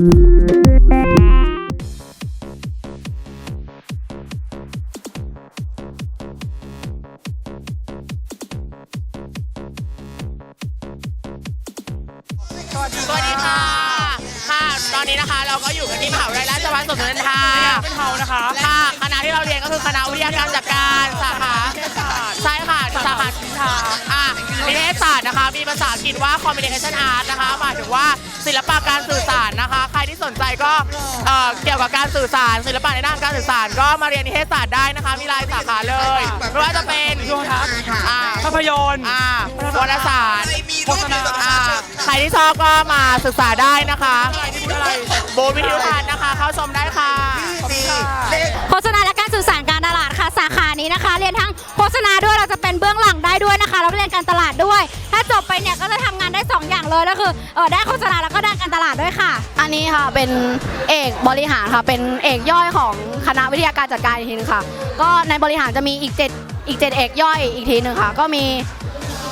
สวัสดีค่ะ ค่ะ ตอนนี้นะคะเราก็อยู่กันที่มหาวิทยาลัยราชภัฏสวนสุนันทาเป็นเทานะคะค่ะคณะที่เราเรียนก็คือคณะวิทยาการจัดการสาขาใช่ค่ะสาขาอะนิเทศศาสตร์นะคะ มีภาษาอังกฤษว่า communication art นะคะหมายถึงว่า ศิลปะการสื่อสารนะคะ ใครที่สนใจก็เอ่อเกี่ยวกับการสื่อสาร ศิลปะในด้านการสื่อสาร ก็มาเรียนนิเทศศาสตร์ได้นะคะ มีรายสาขาเลยไม่ว่าจะเป็นโยทัศน์อ่าภาพยนตร์ อ่าวารสารโฆษณา อ่าใครที่ชอบก็มาศึกษาได้นะคะอะไรโบวิทยุพันธ์นะคะ เข้าชมได้ค่ะ โฆษณาและการสื่อสารการตลาดค่ะ สาขานี้นะคะ เรียนทั้งโฆษณาด้วยเราจะเป็นเบื้องหลังได้ด้วยนะคะแล้วเรียนการตลาดด้วยถ้าจบ ไปเนี่ยก็จะทำงานได้2อย่างเลยก็คือเออได้โฆษณาแล้วก็ด้านการตลาดด้วยค่ะ อันนี้ค่ะเป็นเอกบริหารค่ะเป็นเอกย่อยของคณะวิทยาการจัดการอีกทีนึงค่ะ ก็ในบริหารจะมีอีกเจ็ดอีกเจ็ดเอกย่อยอีกทีหนึ่งค่ะ ก็มี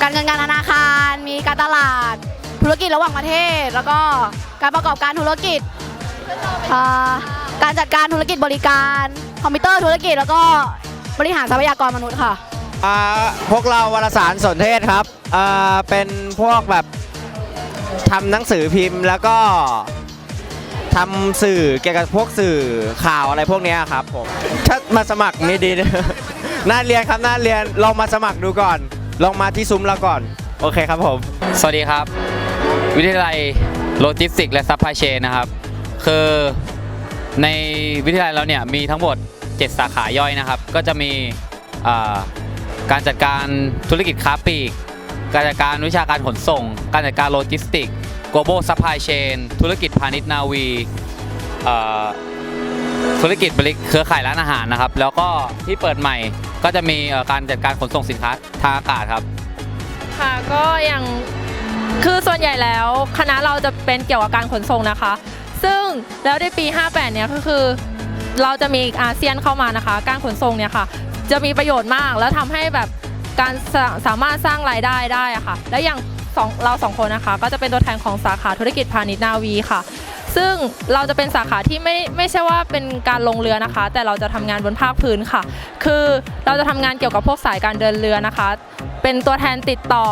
การเงินการธนาคาร มีการตลาด ธุรกิจระหว่างประเทศ แล้วก็การประกอบการธุรกิจอ่าการจัดการธุรกิจบริการ คอมพิวเตอร์ธุรกิจแล้วก็บริหารทรัพยากรมนุษย์ค่ะ อ่าพวกเราวารสารสนเทศครับอ่าเป็นพวกแบบทำหนังสือพิมพ์แล้วก็ทำสื่อเกี่ยวกับพวกสื่อข่าวอะไรพวกเนี้ยครับผมถ้ามาสมัครนี่ดีน่าเรียนครับน่าเรียนลองมาสมัครดูก่อน ลองมาที่ซุ้มเราก่อน โอเคครับผม สวัสดีครับ วิทยาลัยโลจิสติกและซัพพลายเชนนะครับ คือในวิทยาลัยเราเนี่ยมีทั้งหมด 7 สาขาย่อยนะครับ ก็จะมีอ่า การจัดการธุรกิจค้าปลีก การจัดการวิชาการขนส่ง การจัดการโลจิสติก global supply chain ธุรกิจพาณิชย์นาวีธุรกิจบริเครือข่ายร้านอาหารนะครับ แล้วก็ที่เปิดใหม่ก็จะมีการจัดการขนส่งสินค้าทางอากาศครับ ค่ะก็อย่างคือส่วนใหญ่แล้วคณะเราจะเป็นเกี่ยวกับการขนส่งนะคะ ซึ่งแล้วในปี 58 เนี่ยก็คือเราจะมีอาเซียนเข้ามานะคะ การขนส่งเนี่ยค่ะ จะมีประโยชน์มาก แล้วทำให้แบบการสาสามารถสร้างรายได้ได้อะค่ะ และอย่างสองเราสองคนนะคะ ก็จะเป็นตัวแทนของสาขาธุรกิจพาณิชย์นาวีค่ะ ซึ่งเราจะเป็นสาขาที่ไม่ไม่ใช่ว่าเป็นการลงเรือนะคะ แต่เราจะทำงานบนภาคพื้นค่ะ คือเราจะทำงานเกี่ยวกับพวกสายการเดินเรือนะคะ เป็นตัวแทนติดต่อ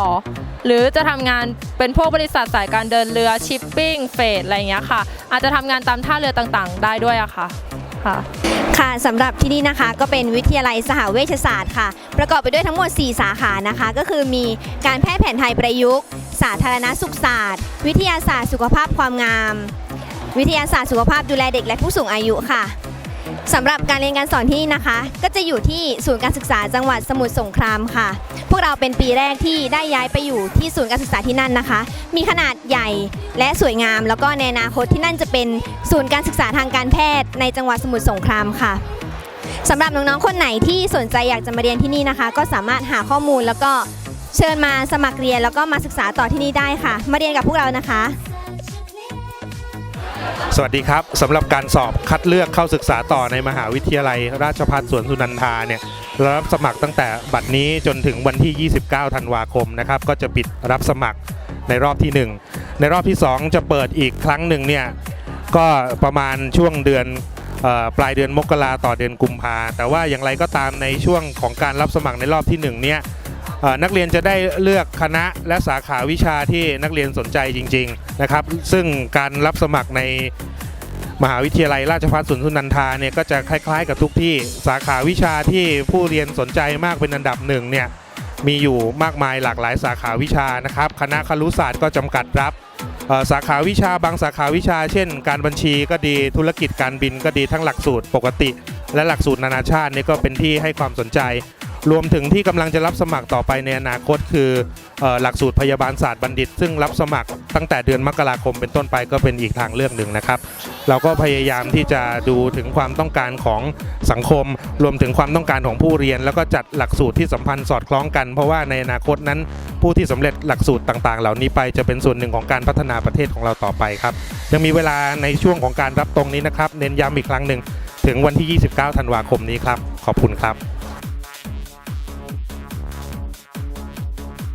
หรือจะทำงานเป็นพวกบริษัทสายการเดินเรือชิปปิ้งเฟดอะไรอย่างเงี้ยค่ะ อาจจะทำงานตามท่าเรือต่างๆ ได้ด้วยอะค่ะ ค่ะ ค่ะสำหรับที่นี่นะคะก็เป็นวิทยาลัยสหเวชศาสตร์ค่ะ ประกอบไปด้วยทั้งหมด 4 สาขานะคะ ก็คือมีการแพทย์แผนไทยประยุกต์ สาธารณสุขศาสตร์ วิทยาศาสตร์สุขภาพความงาม วิทยาศาสตร์สุขภาพดูแลเด็กและผู้สูงอายุค่ะ สำหรับการเรียนการสอนที่นะคะ ก็จะอยู่ที่ศูนย์การศึกษาจังหวัดสมุทรสงครามค่ะ พวกเราเป็นปีแรกที่ได้ย้ายไปอยู่ที่ศูนย์การศึกษาที่นั่นนะคะ มีขนาดใหญ่และสวยงาม แล้วก็ในอนาคตที่นั่นจะเป็นศูนย์การศึกษาทางการแพทย์ในจังหวัดสมุทรสงครามค่ะสำหรับน้องๆคนไหนที่สนใจอยากจะมาเรียนที่นี่นะคะ ก็สามารถหาข้อมูลแล้วก็เชิญมาสมัครเรียนแล้วก็มาศึกษาต่อที่นี่ได้ค่ะ มาเรียนกับพวกเรานะคะ สวัสดีครับสำหรับการสอบคัดเลือกเข้าศึกษาต่อในมหาวิทยาลัย ราชภัฏสวนสุนันทาเนี่ยร,รับสมัครตั้งแต่บัดนี้จนถึงวันที่ 29 ธันวาคมนะครับก็จะปิดรับสมัครในรอบที่ 1 ในรอบที่ 2 จะเปิดอีกครั้งหนึ่งเนี่ยก็ประมาณช่วงเดือนออปลายเดือนมกราต่อเดือนกุมภาแต่ว่าอย่างไรก็ตามในช่วงของการรับสมัครในรอบที่1เนี่ยเอ่อ นักเรียนจะได้เลือกคณะและสาขาวิชาที่นักเรียนสนใจจริง ๆนะครับ ซึ่งการรับสมัครในมหาวิทยาลัยราชภัฏสวนสุนันทาเนี่ยก็จะคล้ายๆ กับทุกที่สาขาวิชาที่ผู้เรียนสนใจมากเป็นอันดับหนึ่งเนี่ยมีอยู่มากมายหลากหลายสาขาวิชานะครับ คณะครุศาสตร์ก็จำกัดรับสาขาวิชาบางสาขาวิชา เช่น การบัญชีก็ดีธุรกิจการบินก็ดีทั้งหลักสูตรปกติ และหลักสูตรนานาชาติเนี่ยก็เป็นที่ให้ความสนใจ รวมถึงที่กำลังจะรับสมัครต่อไปในอนาคต คืออหลักสูตรพยาบาลศาสตร์บัณฑิต ซึ่งรับสมัครตั้งแต่เดือนมกราคมเป็นต้นไปก็เป็นอีกทางเลือกหนึ่งนะครับ เราก็พยายามที่จะดูถึงความต้องการของสังคม รวมถึงความต้องการของผู้เรียน แล้วก็จัดหลักสูตรที่สัมพันธ์สอดคล้องกัน เพราะว่าในอนาคตนั้น ผู้ที่สำเร็จหลักสูตรต่างๆ เหล่านี้ไปจะเป็นส่วนหนึ่งของการพัฒนาประเทศของเราต่อไปครับยังมีเวลาในช่วงของการรับตรงนี้นะครับ เน้นย้ำอีกครั้งหนึ่งถึงวันที่ 29 ธันวาคมนี้ครับ ขอบคุณครับ